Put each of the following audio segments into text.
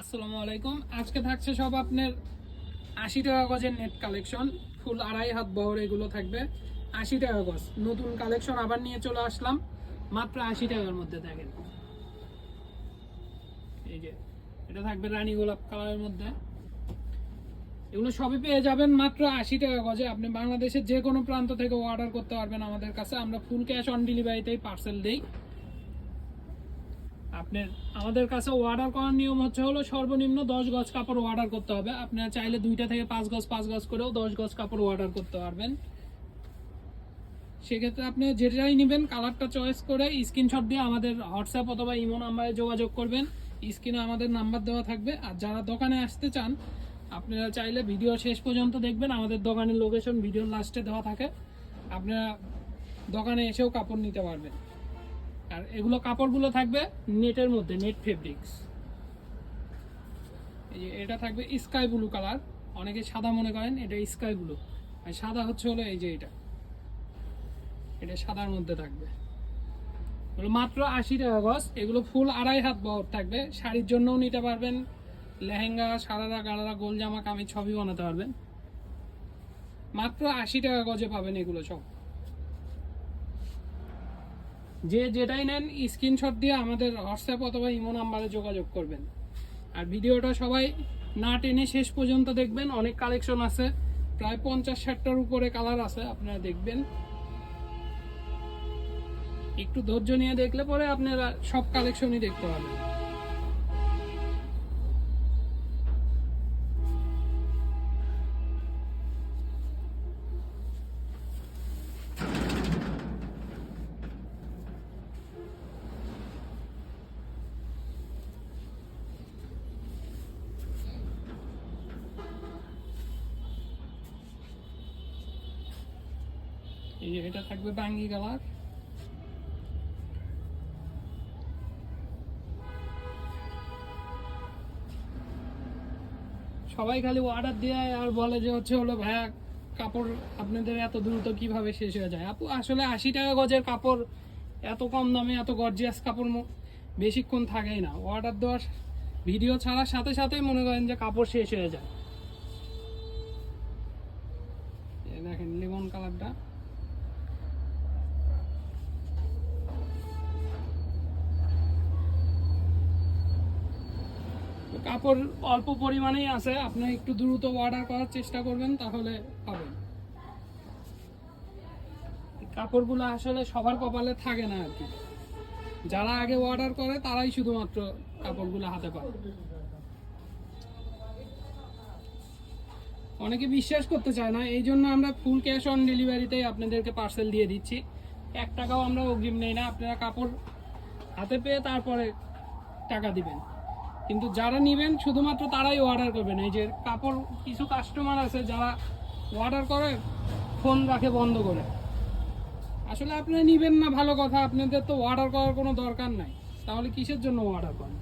আসসালামু আলাইকুম। আজকে থাকছে সব আপনার আশি টাকা গজের নেট কালেকশন ফুল আড়াই হাত বহর এগুলো থাকবে। আশি টাকা গজ। নতুন কালেকশন আবার নিয়ে চলে আসলাম। মাত্র আশি টাকার মধ্যে দেখেন। এই যে, এটা থাকবে রানী গোলাপ কালারের মধ্যে। এগুলো সবই পেয়ে যাবেন মাত্র আশি টাকা গজে। আপনি বাংলাদেশের যে কোনো প্রান্ত থেকে অর্ডার করতে পারবেন আমাদের কাছে। আমরা ফুল ক্যাশ অন ডেলিভারিতেই পার্সেল দিই। আপনার, আমাদের কাছে অর্ডার করার নিয়ম হচ্ছে হলো সর্বনিম্ন দশ গজ কাপড় অর্ডার করতে হবে। আপনারা চাইলে দুইটা থেকে পাঁচ গজ পাঁচ গজ করেও দশ গজ কাপড় অর্ডার করতে পারবেন। সেক্ষেত্রে আপনি যেটাই নেবেন কালারটা চয়েস করে স্ক্রিনশট দিয়ে আমাদের হোয়াটসঅ্যাপ অথবা ইমো নাম্বারে যোগাযোগ করবেন। স্ক্রিনে আমাদের নাম্বার দেওয়া থাকবে। আর যারা দোকানে আসতে চান, আপনারা চাইলে ভিডিও শেষ পর্যন্ত দেখবেন। আমাদের দোকানের লোকেশন ভিডিওর লাস্টে দেওয়া থাকে। আপনারা দোকানে এসেও কাপড় নিতে পারবেন। আর এগুলো কাপড়গুলো থাকবে নেটের মধ্যে, নেট ফেব্রিক্স এই যে এটা থাকবে স্কাই ব্লু কালার অনেকে সাদা মনে করেন, এটা স্কাই ব্লু আর সাদা হচ্ছে হলো এই যে এটা। এটা সাদার মধ্যে থাকবে। এগুলো মাত্র আশি টাকা গজ। এগুলো ফুল আড়াই হাত বহর থাকবে। শাড়ির জন্যও নিতে পারবেন। লেহেঙ্গা, সারারা গালারা গোল জামা, কামিজ ছবি বানাতে পারবেন। মাত্র আশি টাকা গজে পাবেন এগুলো সব। যে যেটাই নেন স্ক্রিনশট দিয়ে আমাদের হোয়াটসঅ্যাপ অথবা ইমো নাম্বারে যোগাযোগ করবেন। আর ভিডিওটা সবাই না টেনে শেষ পর্যন্ত দেখবেন। অনেক কালেকশন আছে। প্রায় পঞ্চাশ ষাটটার উপরে কালার আছে, আপনারা দেখবেন। একটু ধৈর্য নিয়ে দেখলে পরে আপনারা সব কালেকশনই দেখতে পাবেন। এই এটা থাকবে বাঙ্গি কালার। সবাই খালি অর্ডার দেয় আর বলে যে হচ্ছে হলো, ভাইয়া, কাপড় আপনাদের এত দ্রুত কীভাবে শেষ হয়ে যায়? আপু, আসলে আশি টাকা গজের কাপড় এত কম দামে, এত গর্জিয়াস কাপড় বেশিক্ষণ থাকেই না। অর্ডার দেওয়ার ভিডিও ছাড়ার সাথে সাথেই মনে করেন যে কাপড় শেষ হয়ে যায়। কাপড় অল্প পরিমাণেই আছে, আপনি একটু দ্রুত অর্ডার করার চেষ্টা করবেন, তাহলে পাবেন। কাপড়গুলো আসলে সবার কপালে থাকে না আর কি। যারা আগে অর্ডার করে, তারাই শুধুমাত্র কাপড়গুলো হাতে পায়। অনেকে বিশ্বাস করতে চায় না, এই জন্য আমরা ফুল ক্যাশ অন ডেলিভারিতেই আপনাদেরকে পার্সেল দিয়ে দিচ্ছি। এক টাকাও আমরা অগ্রিম নেই না, আপনারা কাপড় হাতে পেয়ে তারপরে টাকা দিবেন। কিন্তু যারা নেবেন, শুধুমাত্র তারাই অর্ডার করবেন। এই যে কাপড়, কিছু কাস্টমার আছে যারা অর্ডার করে ফোন রাখে বন্ধ করে। আসলে আপনারা নেবেন না, ভালো কথা। আপনাদের তো অর্ডার করার কোনো দরকার নাই। তাহলে কিসের জন্য অর্ডার করেন?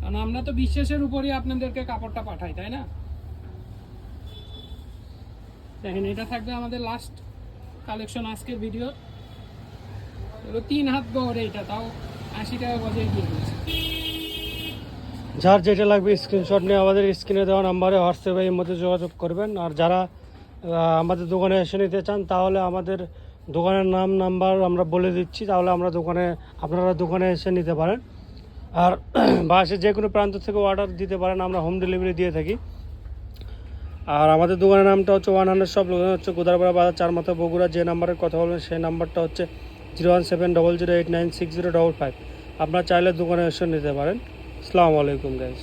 কারণ আমরা তো বিশ্বাসের উপরই আপনাদেরকে কাপড়টা পাঠাই, তাই না? দেখেন, এটা থাকবে আমাদের লাস্ট কালেকশন আজকের ভিডিও তিন হাত গড়ে এটা, তাও আশি টাকা দিয়ে যার যেটা লাগবে স্ক্রিনশট নিয়ে আমাদের স্ক্রিনে দেওয়া নাম্বারে হোয়াটসঅ্যাপে এর মধ্যে যোগাযোগ করবেন। আর যারা আমাদের দোকানে এসে নিতে চান, তাহলে আমাদের দোকানের নাম নাম্বার আমরা বলে দিচ্ছি। তাহলে আমরা দোকানে, আপনারা দোকানে এসে নিতে পারেন। আর বাসে যে কোনো প্রান্ত থেকে অর্ডার দিতে পারেন, আমরা হোম ডেলিভারি দিয়ে থাকি। আর আমাদের দোকানের নামটা হচ্ছে ওয়ান হান্ড্রেড লোকেশন হচ্ছে গোদারপাড়া বাজার চার মাথা বগুড়া, যে নাম্বারের কথা বলবেন, সেই নাম্বারটা হচ্ছে zero one seven double zero eight nine six zero double five. আপনারা চাইলে দোকানে এসে নিতে পারেন। আসসালামু আলাইকুম গাইস